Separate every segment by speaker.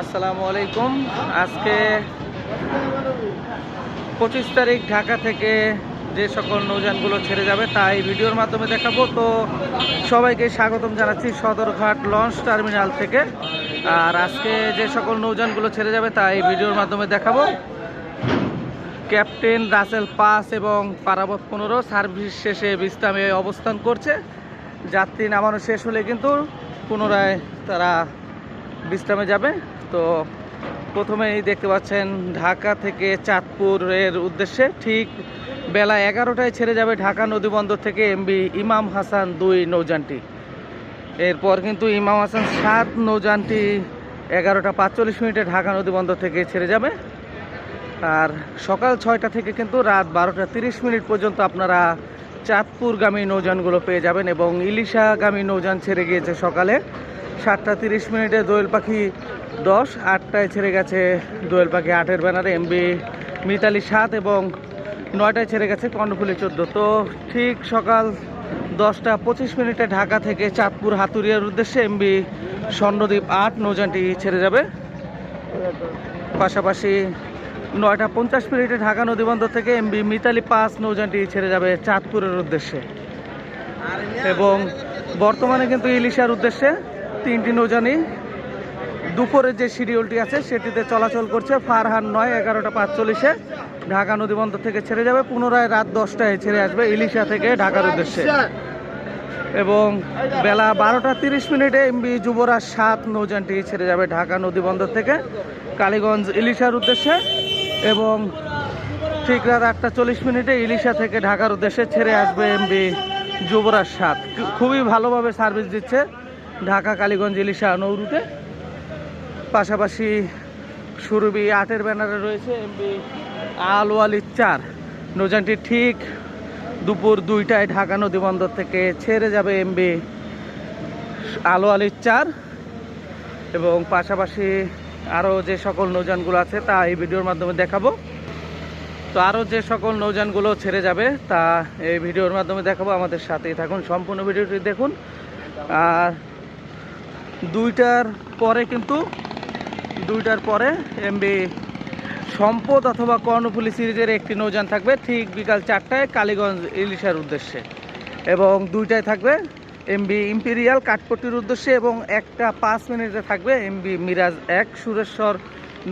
Speaker 1: আসসালামু আলাইকুম। আজকে পঁচিশ তারিখ ঢাকা থেকে যে সকল নৌযানগুলো ছেড়ে যাবে, তা এই ভিডিওর মাধ্যমে দেখাবো। তো সবাইকে স্বাগতম জানাচ্ছি সদরঘাট লঞ্চ টার্মিনাল থেকে। আর আজকে যে সকল নৌযানগুলো ছেড়ে যাবে, তা এই ভিডিওর মাধ্যমে দেখাবো। ক্যাপ্টেন রাসেল পাস এবং পারাবত পনেরো সার্ভিস শেষে বিশ্রামে অবস্থান করছে। যাত্রী নামানো শেষ হলে কিন্তু পুনরায় তারা বিশ্রামে যাবে। তো প্রথমেই দেখতে পাচ্ছেন ঢাকা থেকে চাঁদপুরের উদ্দেশ্যে ঠিক বেলা এগারোটায় ছেড়ে যাবে ঢাকা নদীবন্দর থেকে এমবি ইমাম হাসান দুই নৌযানটি। এরপর কিন্তু ইমাম হাসান সাত, নৌযানটি এগারোটা পাঁচচল্লিশ মিনিটে ঢাকা নদীবন্দর থেকে ছেড়ে যাবে। আর সকাল ছয়টা থেকে কিন্তু রাত বারোটা তিরিশ মিনিট পর্যন্ত আপনারা চাঁদপুরগামী নৌযানগুলো পেয়ে যাবেন এবং ইলিশাগামী নৌযান ছেড়ে গিয়েছে সকালে। সাতটা তিরিশ মিনিটে দোয়েল পাখি দশ, আটটায় ছেড়ে গেছে দোয়েল পাখি আটের ব্যানারে এমবি মিতালি সাত এবং নয়টায় ছেড়ে গেছে কর্ণফুলি চোদ্দ। তো ঠিক সকাল দশটা পঁচিশ মিনিটে ঢাকা থেকে চাঁদপুর হাতুরিয়ার উদ্দেশ্যে এমবি স্বর্ণদ্বীপ আট নৌযানটি ছেড়ে যাবে। পাশাপাশি নয়টা পঞ্চাশ মিনিটে ঢাকা নদীবন্দর থেকে এমবি মিতালি পাঁচ নৌযানটি ছেড়ে যাবে চাঁদপুরের উদ্দেশ্যে। এবং বর্তমানে কিন্তু ইলিশার উদ্দেশ্যে তিনটি নৌযানই দুপুরের যে শিডিউলটি আছে, সেটিতে চলাচল করছে ফারহান নয়, এগারোটা পাঁচচল্লিশে। ঢাকা নদীবন্দর থেকে ছেড়ে যাবে, পুনরায় রাত দশটায় ছেড়ে আসবে ইলিশা থেকে ঢাকার উদ্দেশ্যে। এবং বেলা বারোটা তিরিশ মিনিটে এমবি যুবরাজ সাত নৌযানটি ছেড়ে যাবে ঢাকা নদীবন্দর থেকে কালীগঞ্জ ইলিশার উদ্দেশ্যে। এবং ঠিক রাত আটটা চল্লিশ মিনিটে ইলিশা থেকে ঢাকার উদ্দেশ্যে ছেড়ে আসবে এমবি যুবরাজ সাত। খুবই ভালোভাবে সার্ভিস দিচ্ছে। ঢাকা, কালীগঞ্জ, ইলিশা নৌরুটে। পাশাপাশি সুরবি আটের ব্যানারে রয়েছে এমবি আলওয়ালি চার। নৌযানটি ঠিক দুপুর দুইটায় ঢাকা নদীবন্দর থেকে ছেড়ে যাবে এমবি আলোয়ালির চার। এবং পাশাপাশি আরও যে সকল নৌযানগুলো আছে তা এই ভিডিওর মাধ্যমে দেখাবো। তো আরও যে সকল নৌযানগুলো ছেড়ে যাবে তা এই ভিডিওর মাধ্যমে দেখাবো। আমাদের সাথেই থাকুন, সম্পূর্ণ ভিডিওটি দেখুন। আর দুইটার পরে কিন্তু দুইটার পরে এমবি সম্পদ অথবা কর্ণফুলি সিরিজের একটি নৌযান থাকবে ঠিক বিকাল চারটায় কালীগঞ্জ ইলিশার উদ্দেশ্যে। এবং দুইটায় থাকবে এমবি ইম্পেরিয়াল কাঠপট্টির উদ্দেশ্যে এবং একটা পাঁচ মিনিটে থাকবে এমবি মিরাজ এক সুরেশ্বর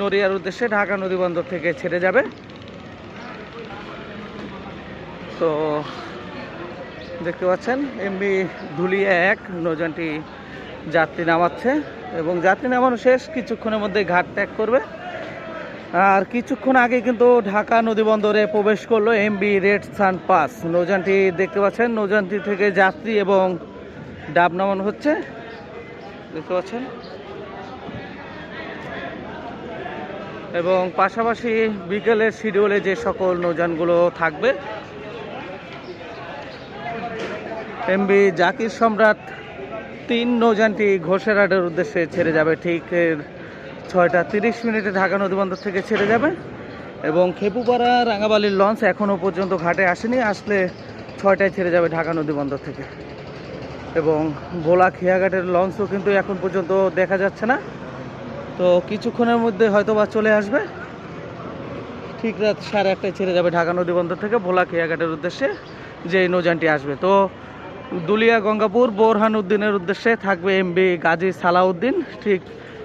Speaker 1: নড়িয়ার উদ্দেশ্যে ঢাকা নদীবন্দর থেকে ছেড়ে যাবে। তো দেখতে পাচ্ছেন এমবি ধুলিয়া এক, নৌযানটি যাত্রী নামাচ্ছে এবং যাত্রী নামানো শেষ, কিছুক্ষণের মধ্যে ঘাট ত্যাগ করবে। আর কিছুক্ষণ আগে কিন্তু ঢাকা নদীবন্দরে প্রবেশ করল এমবি রেড সান পাস নৌজানটি দেখতে পাচ্ছেন নৌজানটি থেকে যাত্রী এবং ডাব নামানো হচ্ছে। দেখতে পাচ্ছেন। এবং পাশাপাশি বিকেলের শিডিউলে যে সকল নৌযানগুলো থাকবে এমবি জাকির সম্রাট তিন নৌযানটি ঘোষের ঘোষেরহাটের উদ্দেশ্যে ছেড়ে যাবে। ঠিক ছয়টা তিরিশ মিনিটে ঢাকা নদীবন্দর থেকে ছেড়ে যাবে এবং খেপুপাড়া রাঙাবালির লঞ্চ এখনও পর্যন্ত ঘাটে আসেনি। আসলে ছয়টায় ছেড়ে যাবে ঢাকা নদীবন্দর থেকে। এবং ভোলা খেয়াঘাটের লঞ্চও কিন্তু এখন পর্যন্ত দেখা যাচ্ছে না। তো কিছুক্ষণের মধ্যে হয়তো বা চলে আসবে। ঠিক রাত সাড়ে আটটায় ছেড়ে যাবে ঢাকা নদীবন্দর থেকে ভোলা খেয়াঘাটের উদ্দেশ্যে যে নৌযানটি আসবে। তো দুলিয়া গঙ্গাপুর বোরহান উদ্দিনের উদ্দেশ্যে থাকবে এমবি গাজী সালাউদ্দিন। ঠিক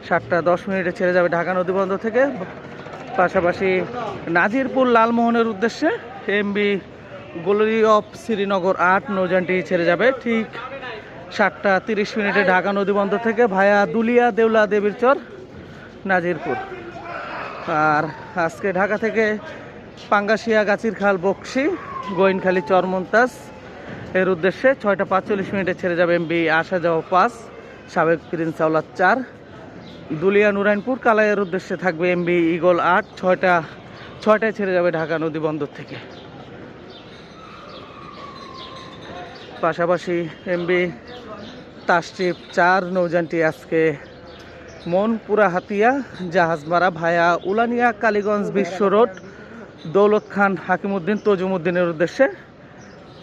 Speaker 1: সাতটা দশ মিনিটে ছেড়ে যাবে ঢাকা নদীবন্দর থেকে। পাশাপাশি নাজিরপুর লালমোহনের উদ্দেশ্যে এমবি গোলরি অফ শ্রীনগর আট নৌযানটি ছেড়ে যাবে। ঠিক সাতটা তিরিশ মিনিটে ঢাকা নদীবন্দর থেকে ভায়া দুলিয়া দেউলা দেবীর চর নাজিরপুর। আর আজকে ঢাকা থেকে পাঙ্গাশিয়া গাছির খাল বক্সি, গোয়েনখালী চরমন্তাজ এর উদ্দেশ্যে ছয়টা পাঁচচল্লিশ মিনিটে ছেড়ে যাবে এমবি আসা যাওয়া পাঁচ সাবেক প্রিন্স আওলাদ চার। দুলিয়া নুরাইনপুর কালাইয়ের উদ্দেশ্যে থাকবে এমবি ইগল আট, ছয়টা, ছয়টায় ছেড়ে যাবে ঢাকা নদী বন্দর থেকে। পাশাপাশি এমবি তাসটিপ চার, নৌজানটি আজকে মনপুরা হাতিয়া, জাহাজমারা ভায়া উলানিয়া কালীগঞ্জ বিশ্ব রোড, দৌলত খান হাকিমুদ্দিন, তজুমুদ্দিনের উদ্দেশ্যে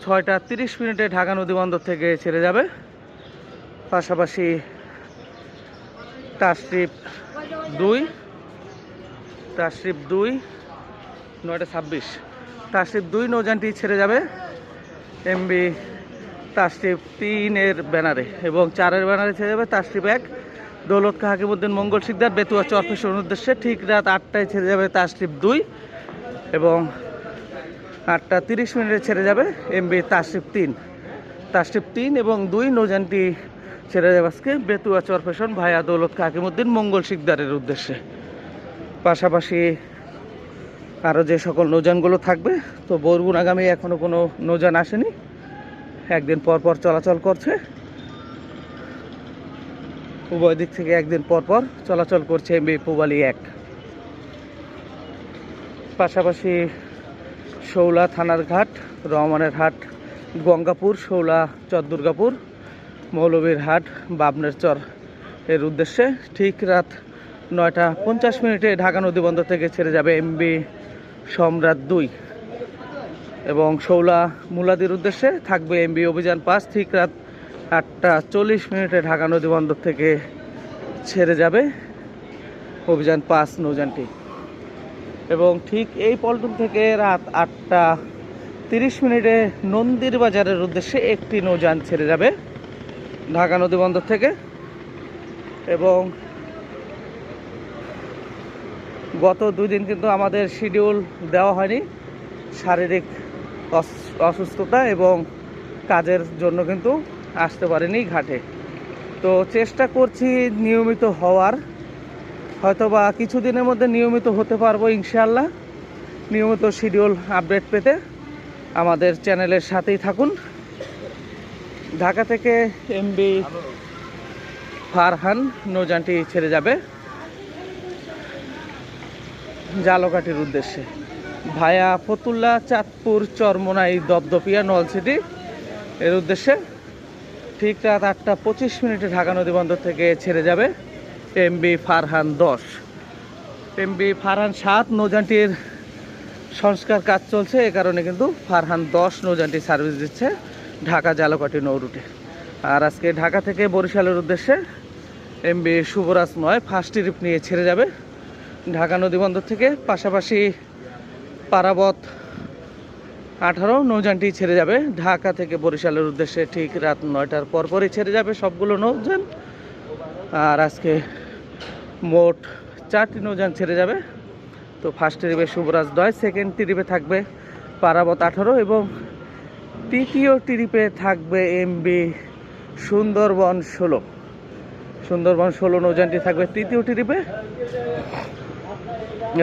Speaker 1: ছয়টা তিরিশ মিনিটে ঢাকা নদীবন্দর থেকে ছেড়ে যাবে। পাশাপাশি তাস্ট্রিপ দুই তাস্ট্রিপ দুই, নয়টা ছাব্বিশ। তাস্ট্রিপ দুই নৌযানটি ছেড়ে যাবে। এমবি তাস্ট্রিপ তিনের ব্যানারে এবং চারের ব্যানারে ছেড়ে যাবে। তাস্ট্রিপ এক দৌলত হাকিমুদ্দিন মঙ্গল সিকদার বেতুয়া চরফেশন উদ্দেশ্যে ঠিক রাত আটটায় ছেড়ে যাবে তাস্ট্রিপ দুই এবং আটটা তিরিশ মিনিটে ছেড়ে যাবে এমবি তাস্ট্রিপ তিন। তাস্ট্রিপ তিন এবং দুই নৌজানটি ছেড়ে যাবে আজকে বেতুয়া চরফেশন ভাইয়া দৌলত খা হাকিমুদ্দিন মঙ্গল শিকদারের উদ্দেশ্যে। পাশাপাশি আরও যে সকল নৌজানগুলো থাকবে, তো বরগুন আগামী এখনও কোনো নৌজান আসেনি। একদিন পর পর চলাচল করছে। উভয় দিক থেকে একদিন পর পর চলাচল করছে এমবি পুবালি এক। পাশাপাশি শৌলা থানার ঘাট, রহমানের হাট, গঙ্গাপুর, শৌলা চর দুর্গাপুর মৌলবীর হাট, বাবনের চর এর উদ্দেশ্যে ঠিক রাত নয়টা পঞ্চাশ মিনিটে ঢাকা নদীবন্দর থেকে ছেড়ে যাবে এমবি সম্রাট দুই। এবং শৌলা মুলাদির উদ্দেশ্যে থাকবে এমবি অভিযান পাঁচ ঠিক রাত আটটা চল্লিশ মিনিটে ঢাকা নদীবন্দর থেকে ছেড়ে যাবে অভিযান পাঁচ নৌযানটি। এবং ঠিক এই পল্টন থেকে রাত আটটা তিরিশ মিনিটে নন্দীর বাজারের উদ্দেশ্যে একটি নৌযান ছেড়ে যাবে ঢাকা নদীবন্দর থেকে। এবং গত দুই দিন কিন্তু আমাদের শিডিউল দেওয়া হয়নি শারীরিক অস- অসুস্থতা এবং কাজের জন্য কিন্তু আসতে পারিনি ঘাটে। তো চেষ্টা করছি নিয়মিত হওয়ার। হয়তো বা কিছুদিনের মধ্যে নিয়মিত হতে পারব ইনশাআল্লাহ। নিয়মিত শিডিউল আপডেট পেতে আমাদের চ্যানেলের সাথেই থাকুন। ঢাকা থেকে এমবি ফারহান নৌযানটি ছেড়ে যাবে। জালকাঠির উদ্দেশ্যে। ভায়া ফতুল্লা, চাঁদপুর, চরমোনাই, দপদপিয়া নলসিটি এর উদ্দেশ্যে ঠিক রাত আটটা পঁচিশ মিনিটে ঢাকা নদীবন্দর থেকে ছেড়ে যাবে। এমবি ফারহান দশ। এমবি ফারহান সাত, নৌযানটির সংস্কার কাজ চলছে, এ কারণে কিন্তু ফারহান দশ নৌযানটি সার্ভিস দিচ্ছে ঢাকা জালকাটি নৌ রুটে। আর আজকে ঢাকা থেকে বরিশালের উদ্দেশ্যে এমবি শুভরাজ নয় ফার্স্ট ট্রিপ নিয়ে ছেড়ে যাবে ঢাকা নদীবন্দর থেকে। পাশাপাশি পারাবত আঠারো নৌযানটি ছেড়ে যাবে ঢাকা থেকে বরিশালের উদ্দেশ্যে ঠিক রাত নয়টার পরপরই ছেড়ে যাবে সবগুলো নৌযান। আর আজকে মোট চারটি নৌযান ছেড়ে যাবে। তো ফার্স্ট ট্রিপে শুভরাজ দয় সেকেন্ড ট্রিপে থাকবে পারাবত আঠারো এবং তৃতীয় ট্রিপে থাকবে এমবি সুন্দরবন ষোলো। সুন্দরবন ষোলো নৌযানটি থাকবে, তৃতীয় ট্রিপে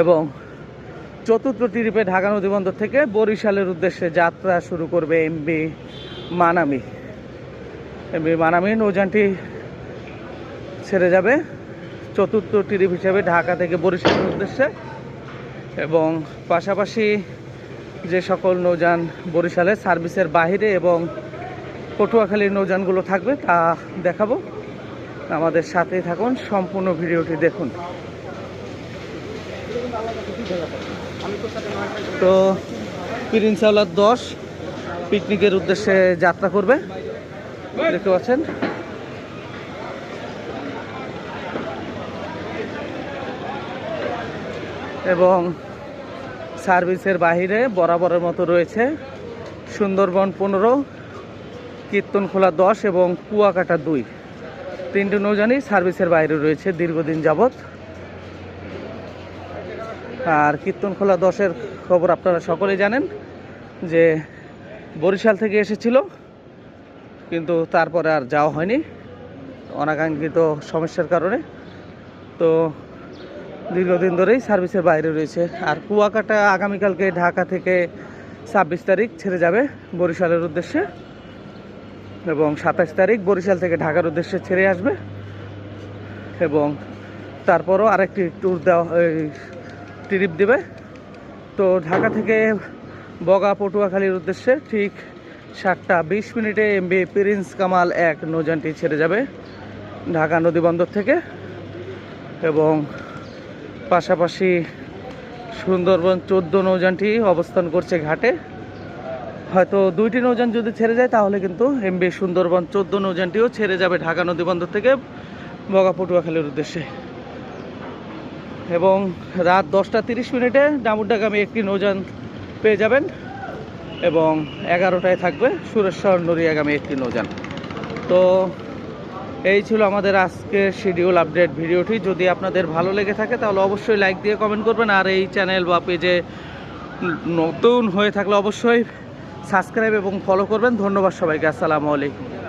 Speaker 1: এবং চতুর্থ ট্রিপে ঢাকা নদীবন্দর থেকে বরিশালের উদ্দেশ্যে যাত্রা শুরু করবে এমবি মানামি। এমবি মানামি নৌযানটি ছেড়ে যাবে। চতুর্থ ট্রিপ হিসেবে ঢাকা থেকে বরিশালের উদ্দেশ্যে এবং পাশাপাশি যে সকল নৌযান বরিশালে সার্ভিসের বাইরে এবং পটুয়াখালীর নৌযানগুলো থাকবে তা দেখাবো। আমাদের সাথেই থাকুন, সম্পূর্ণ ভিডিওটি দেখুন। তো প্রিন্স দশ পিকনিকের উদ্দেশ্যে যাত্রা করবে। দেখতে পাচ্ছেন? এবং সার্ভিসের বাহিরে বরাবরের মতো রয়েছে সুন্দরবন পনেরো, কীর্তনখোলা দশ এবং কুয়াকাটা দুই। তিনটি নৌজানই সার্ভিসের বাইরে রয়েছে দীর্ঘদিন যাবৎ। আর কীর্তনখোলা দশের খবর আপনারা সকলেই জানেন যে বরিশাল থেকে এসেছিল, কিন্তু তারপরে আর যাওয়া হয়নি। অনাকাঙ্ক্ষিত সমস্যার কারণে। তো দীর্ঘদিন ধরেই সার্ভিসের বাইরে রয়েছে। আর কুয়াকাটা আগামীকালকে ঢাকা থেকে ছাব্বিশ তারিখ ছেড়ে যাবে বরিশালের উদ্দেশ্যে এবং সাতাশ তারিখ বরিশাল থেকে ঢাকার উদ্দেশ্যে ছেড়ে আসবে এবং তারপরও আরেকটি ট্যুর দেওয়া ট্রিপ দেবে। তো ঢাকা থেকে বগা পটুয়াখালীর উদ্দেশ্যে ঠিক সাতটা বিশ মিনিটে এমবি প্রিন্স কামাল এক নৌযানটি ছেড়ে যাবে ঢাকা নদীবন্দর থেকে এবং পাশাপাশি সুন্দরবন চোদ্দ নৌযানটি অবস্থান করছে ঘাটে। হয়তো দুইটি নৌযান যদি ছেড়ে যায়, তাহলে কিন্তু এমবি সুন্দরবন চোদ্দ নৌযানটিও ছেড়ে যাবে ঢাকা নদীবন্দর থেকে বগা পটুয়াখালীর উদ্দেশ্যে। এবং রাত দশটা তিরিশ মিনিটে ডামুরডাগামী একটি নৌযান পেয়ে যাবেন এবং এগারোটায় থাকবে সুরেশ্বর নড়িয়াগামী একটি নৌযান। তো এই ছিল আমাদের আজকের শিডিউল আপডেট ভিডিওটি। যদি আপনাদের ভালো লেগে থাকে, তাহলে অবশ্যই লাইক দিয়ে কমেন্ট করবেন, আর এই চ্যানেল বা পেজে নতুন হয়ে থাকলে অবশ্যই সাবস্ক্রাইব এবং ফলো করবেন। ধন্যবাদ সবাইকে, আসসালামু আলাইকুম।